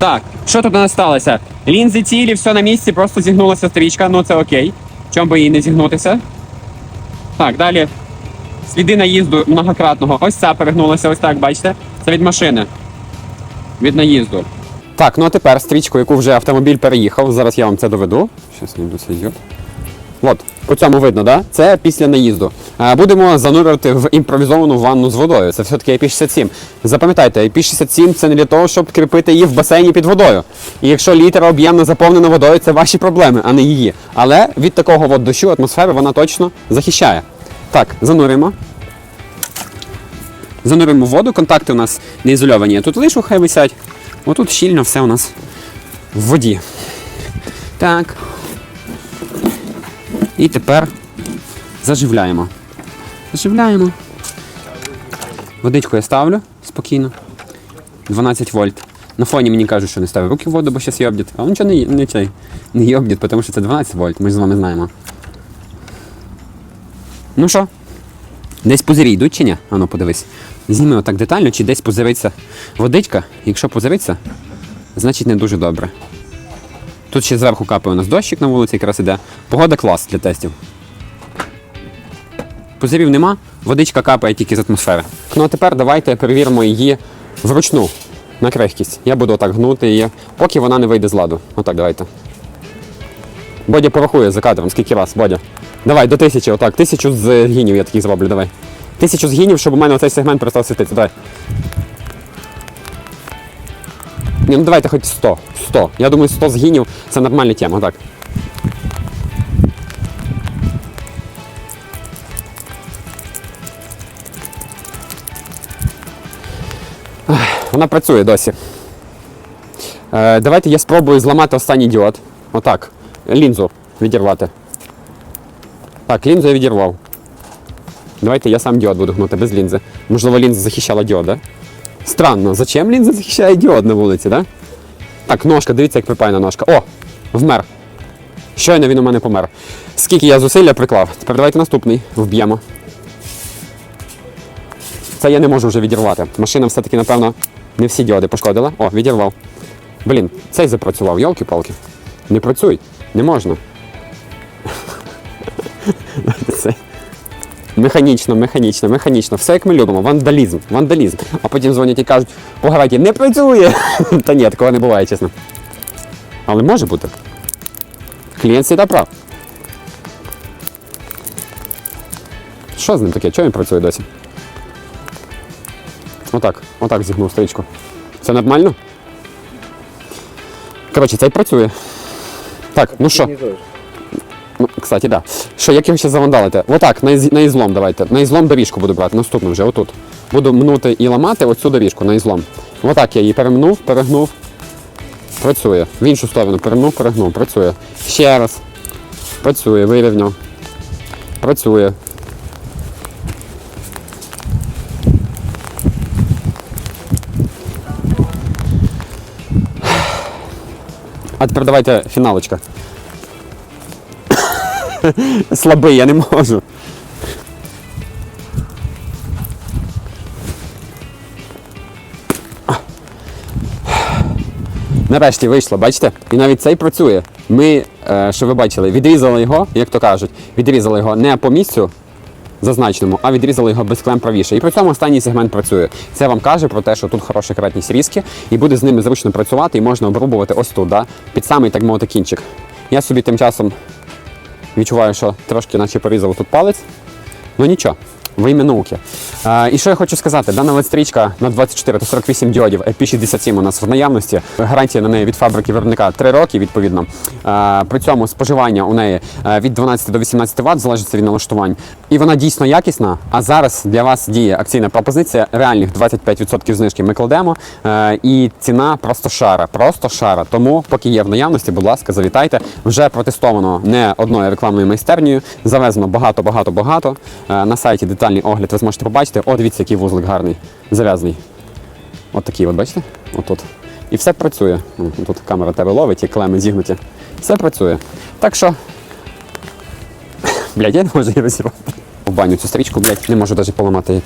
Так, що тут у нас сталося? Лінзи цілі, все на місці, просто зігнулася стрічка, ну це окей. Чому би їй не зігнутися? Так, далі. Сліди наїзду многократного. Ось ця перегнулася, ось так, бачите? Це від машини. Від наїзду. Так, ну а тепер стрічку, яку вже автомобіль переїхав. Зараз я вам це доведу. Щас не досидю. От, по цьому видно, да? Це після наїзду. Е, Будемо занурювати в імпровізовану ванну з водою. Це все-таки IP67. Запам'ятайте, IP67 це не для того, щоб кріпити її в басейні під водою. І якщо літера об'ємно заповнена водою, це ваші проблеми, а не її. Але від такого от дощу атмосфери вона точно захищає. Так. Занурюємо в воду, контакти у нас не ізольовані. Тут лишу хай висять. Отут щільно все у нас в воді. Так. І тепер заживляємо. Заживляємо. Водичку я ставлю спокійно. 12 вольт. На фоні мені кажуть, що не ставлю руки в воду, бо щас йобдять. А нічого не, не, цей, не йобдять, тому що це 12 вольт, ми ж з вами знаємо. Ну що? Десь пузирі йдуть чи ні? Ану, подивись. Зніми отак детально, чи десь пузириться водичка. Якщо пузириться, значить не дуже добре. Тут ще зверху капає у нас дощик на вулиці, якраз іде. Погода клас для тестів. Позирів нема, водичка капає тільки з атмосфери. Ну а тепер давайте перевіримо її вручну на крихкість. Я буду отак гнути її, поки вона не вийде з ладу. Отак давайте. Бодя порахує за кадром, скільки раз, Бодя. Давай, до тисячі, отак. Тисячу з гінів я таких зроблю, давай. Тисячу з гінів, щоб у мене оцей сегмент перестав світитися. Давай. Ні, ну давайте хоч 100. 100. Я думаю, 100 згинів це нормальна тема, так. Ах, Вона працює досі. Е, давайте я спробую зламати останній діод. Отак. Лінзу відірвати. Так, лінзу я відірвав. Давайте я сам діод буду гнути без лінзи. Можливо, лінза захищала діод, да? Странно, зачем лінза захищає діод на вулиці, да? Так, ножка, дивіться, як припаяна ножка. О! Вмер. Щойно він у мене помер. Скільки я зусилля приклав. Тепер давайте наступний вб'ємо. Це я не можу вже відірвати. Машина все-таки, напевно, не всі діоди пошкодила. О, відірвав. Блін, цей запрацював, йолки-палки. Не працюй, не можна. Цей. Механічно, механічно, механічно. Все як ми любимо. Вандалізм, вандалізм. А потім дзвонять і кажуть, по гарантії не працює. Та ні, такого не буває, чесно. Але може бути. Клієнт всегда прав. Що з ним таке? Чого він працює досі? Отак, отак зігнув стрічку. Це нормально? Коротше, цей працює. Так, ну що? Ну, кстати, да. Що, як його ще завандалити? Отак, на, на ізлом давайте. На ізлом доріжку буду брати, наступну вже, отут. Буду мнути і ламати оцю доріжку на ізлом. Отак я її перемнув, перегнув. Працює. В іншу сторону перемнув, перегнув. Працює. Ще раз. Працює, вирівняв. Працює. А тепер давайте фіналочка. Слабий, я не можу. Нарешті вийшло, бачите? І навіть цей працює. Ми, е, що ви бачили, відрізали його, як то кажуть, відрізали його не по місцю зазначеному, а відрізали його без клем правіше. І при цьому останній сегмент працює. Це вам каже про те, що тут хороша кратність різки, і буде з ними зручно працювати, і можна обрубувати ось тут, да? під самий так мовити кінчик. Я собі тим часом відчуваю, що трошки наче порізав тут палець. Ну нічого, в ім'я науки. Е, і що я хочу сказати, дана LED-стрічка на 24 та 48 діодів IP67 у нас в наявності. Гарантія на неї від фабрики виробника 3 роки, відповідно. Е, при цьому споживання у неї е, від 12 до 18 Вт, залежить від налаштувань. І вона дійсно якісна. А зараз для вас діє акційна пропозиція. Реальних 25% знижки ми кладемо. І ціна просто шара, просто шара. Тому, поки є в наявності, будь ласка, завітайте. Вже протестовано не одною рекламною майстернею. Завезено багато, багато, багато. Е, на сайті детальний огляд ви зможете побачити. О, дивіться, який вузлик гарний, зав'язаний. От такий, от бачите? Отут. І все працює. Тут камера тебе ловить, і клеми зігнуті. Все працює. Так що. Блядь, я не можу її розірвати. В баню цю стрічку, блядь, не можу навіть поламати її.